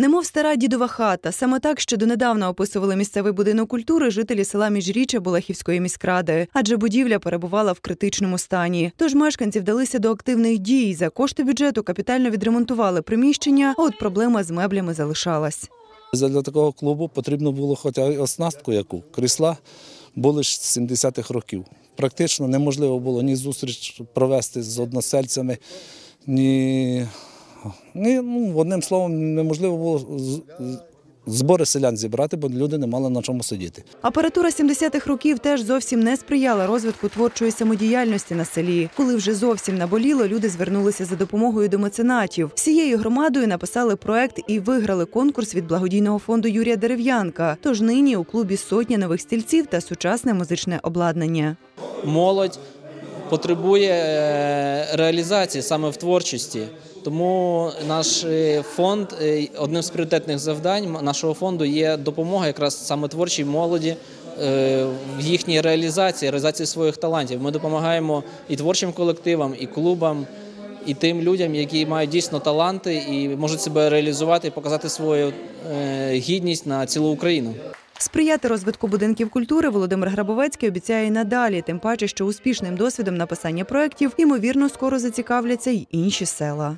Немов стара дідова хата. Саме так ще донедавна описували місцевий будинок культури жителі села Міжріччя Булахівської міськради, адже будівля перебувала в критичному стані. Тож мешканці вдалися до активних дій. За кошти бюджету капітально відремонтували приміщення, а от проблема з меблями залишалась. Для такого клубу потрібно було хоча й оснастку яку. Крісла були ж з 70-х років. Практично неможливо було ні зустріч провести з односельцями, ні, ні ну, одним словом, неможливо було збори селян зібрати, бо люди не мали на чому сидіти. Апаратура 70-х років теж зовсім не сприяла розвитку творчої самодіяльності на селі. Коли вже зовсім наболіло, люди звернулися за допомогою до меценатів. Всією громадою написали проект і виграли конкурс від благодійного фонду Юрія Дерев'янка. Тож нині у клубі сотня нових стільців та сучасне музичне обладнання. молодь потребує е, реалізації саме в творчості. Тому наш е, фонд, е, одним з пріоритетних завдань нашого фонду є допомога якраз саме творчій молоді в їхній реалізації, реалізації своїх талантів. Ми допомагаємо і творчим колективам, і клубам, і тим людям, які мають дійсно таланти і можуть себе реалізувати і показати свою гідність на цілу Україну. Сприяти розвитку будинків культури Володимир Грабовецький обіцяє і надалі, тим паче, що успішним досвідом написання проєктів, ймовірно, скоро зацікавляться й інші села.